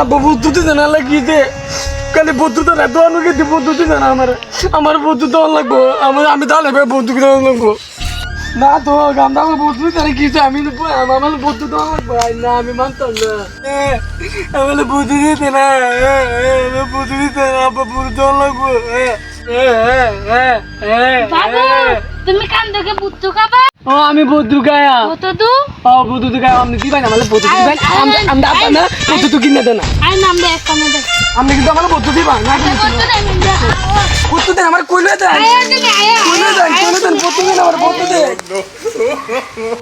আব্বা বুদ্ধুতে জানা লাগিয়েছে খালি বুদ্ধুতে না তো অনুকে দি বুদ্ধুতে জানা আমার। আমার বুদ্ধু তো লাগবো আমার আমি তাহলে বুদ্ধুকে তো লাগবো। না তো আমার বুদ্ধু জানে কিছু আমি তো বল- আমার আমার বুদ্ধু তো লাগবো। না আমি মানতাম না। আমার বুদ্ধু দিতে না এ, এ, আমার বুদ্ধু দিতে না আব্বা বুদ্ধু তো লাগবো। এ, এ, এ, এ, বাবু তুমি কান থেকে বুদ্ধু খাবা? ও আমি বুদ্ধু গায়া। দু ও বুদ্ধু গায়া আপনি দিবেন আমার বুদ্ধু দিবেন আমরা আমরা আব্বা না বুদ্ধু তো কিনে দেন। না আই নাম দে কানে দে। আপনি কিন্তু আমার বুদ্ধু দিবা না দে মিন্দা বুদ্ধু দেন আমার কইলে আয়া কইলে দেন কইলে দেন বুদ্ধু দেন আমার বুদ্ধু দেন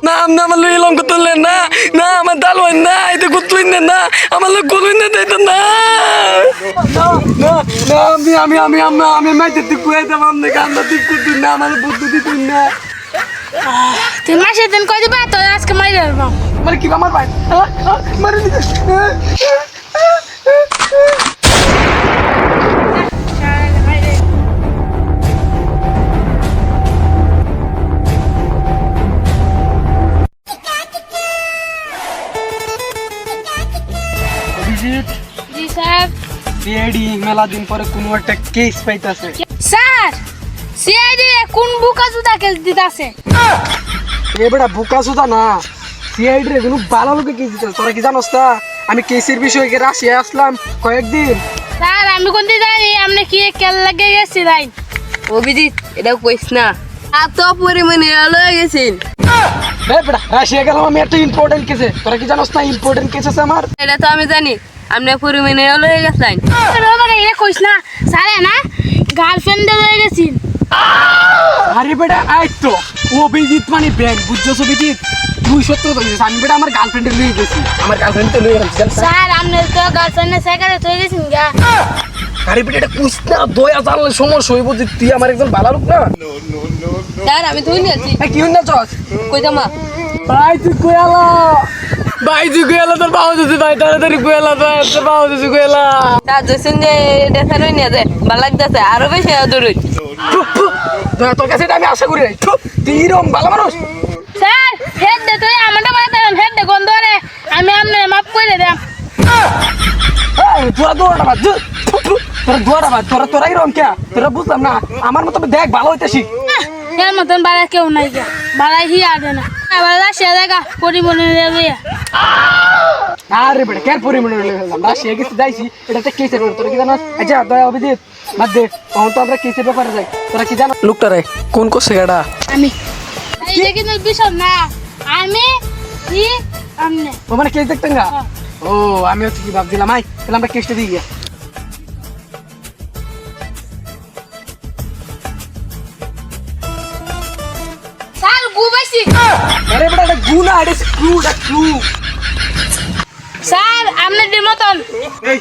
না আপনি আমার লই লঙ্ক তুললেন না। না আমার দাল হইন না এটা কুতলইন না। আমার লোক কলইন না দেন না। না না না আমি আমি আমি আমি আমি মাইতে কই দেব আপনি কান্দা তুই না আমার বুদ্ধু না। তুই মাসে দিন কই দিবা তো আজকে মারি দেবো মানে কি আমার ভাই মারি দিতে অভিজিৎ জি স্যার সিআইডি মেলা দিন পরে কোনো একটা কেস পাইতাছে স্যার সিআইডি কোন বুকা জুতা কেস দিতাছে? এ বেটা বুকা সুদা না। সিআইডি রে কোনো ভালো লোকে কেস দিতেছে তোরা কি জানোস তা? আমি কেসের বিষয়ে রাশিয়া আসলাম কয়েকদিন। স্যার আমি কোনটি জানি আপনি কি কেল লাগে গেছি রাইন অভিজিৎ এটা কইস না। এত পরিমাণে লয়ে গেছেন। এ বেটা রাশিয়া গেলাম আমি একটা ইম্পর্টেন্ট কেসে তোরা কি জানোস না ইম্পর্টেন্ট কেস আছে আমার? এটা তো আমি জানি আপনি পরিমাণে লয়ে গেছেন। মানে এ কইস না। স্যারে না গার্লফ্রেন্ড হয়ে গেছি আরে বেটা আই তো। অভিজিৎ মানে ব্যাগ বুঝছ অভিজিৎ তুই সত্য তো বলছিস। আমি বেটা আমার গার্লফ্রেন্ডে লুই গেছি। আমার গার্লফ্রেন্ড তো লুই গেছি স্যার। আমি তো গার্লফ্রেন্ডে সাইকেলে হয়ে গেছেন গা। আরে বেটা এটা কুছ না দয়া জানলে সমস্যা হইব যে তুই আমার একজন ভালো লোক না। স্যার আমি তুই নিয়েছি। এ, কি হইনা চস? কই না ভাই তুই কয়ালা ভাই তুই কয়ালা তোর বাবা দিছি ভাই তাড়াতাড়ি কয়ালা তোর বাবা দিছি কয়ালা তার জৈসন যে দেখা নিয়ে যায় ভালো লাগতেছে আরও বেশি দয়া তোর কাছে আমি আশা করি নাই। তুই এরকম ভালো মানুষ। স্যার হেড দে তুই আমারটা বাড়ি দেবেন হেড দে গন্ধ রে আমি আপনার মাপ করে দেব এই, তোরা দৌড়াটা বাদ তোরা বাদ তোরা তোরা এরকম কে? তোরা বুঝলাম না আমার মতো দেখ ভালো হইতে শিখ এর মতন বাড়া কেউ নাই গা। বাড়াই হি আদে না এবার রাশিয়া দেখা পরিমণি দেবে আরে বেটা কেন পরিমাণে রাশিয়া গেছি যাইছি। এটা কেসের তোরা কি জানো? আচ্ছা দয়া অভিজিৎ বাদ দে তখন তো আমরা কেসের ব্যাপারে যাই। তোরা কি জানো? লোকটা রে কোন করছে গাড়া? আমি। এইটা কিন্তু বিষয় না আমি কি আমনে ও মানে কেস দেখতেন গা? ও আমি হচ্ছে কি ভাবছিলাম। আই তাহলে আমরা কেসটা দিয়ে গিয়া আরে বেটা এটা গু না এটা ক্লু এটা ক্লু স্যার আপনি ডির মতন। এই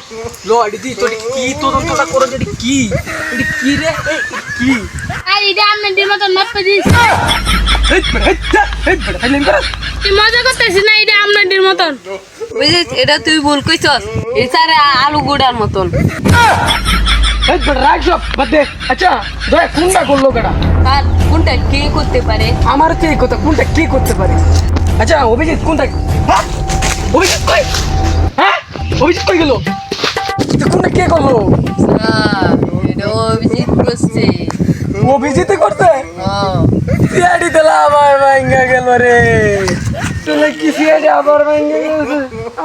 লো এটি দি তোর কি তদন্তটা করো যেটি কি? এটি কি রে? এই কি? আর এটা আপনি ডির মতন মাপে দিস মজা করতেছিস না এটা আপনার ডির মতন? বুঝিস এটা তুই ভুল কইছস। স্যারে আলু গুড়ার মতন। রাখ সব বাদ দে। আচ্ছা দয়া কোনটা করল কেডা? আর কোনটা কে করতে পারে? আমার হচ্ছে এই কথা কোনটা কে করতে পারে? আচ্ছা অভিজিৎ কোনটা? হ্যাঁ? অভিজিৎ কই? হ্যাঁ? অভিজিৎ কই গেল? কোনটা কে করল? অভিজিৎ করছে। অভিজিৎ করতে হ্যাঁ। দিলা আমার ভাঙ্গা গেল রে। আবার ভাঙ্গা গেছে?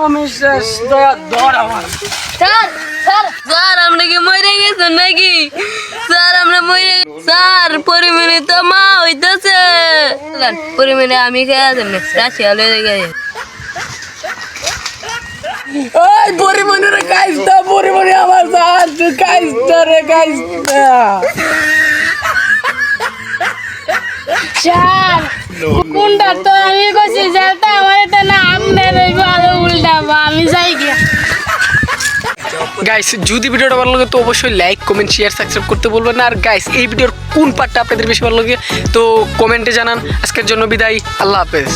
আমি শেষ দয়া দর আমার। স্যার স্যার স্যার আমরা কি মরে গেছেন নাকি? স্যার আমরা মরে স্যার পরিমাণে তো মা হইতেছে। পরিমাণে আমি খেয়ে আছেন রাশিয়া লয়ে গেছে ওই পরিমণি রে কাইস্তা পরিমণি আমার সাহায্য কাইস্তা রে কাইস্তা স্যার কোনটা? তো আমি কইছি যেটা আমার এটা না আপনার আরও উল্টা আমি যাই গিয়া। গাইস যদি ভিডিওটা ভালো লাগে তো অবশ্যই লাইক কমেন্ট শেয়ার সাবস্ক্রাইব করতে বলবেন না। আর গাইস এই ভিডিওর কোন পার্টটা আপনাদের বেশি ভালো লাগে তো কমেন্টে জানান। আজকের জন্য বিদায় আল্লাহ হাফেজ।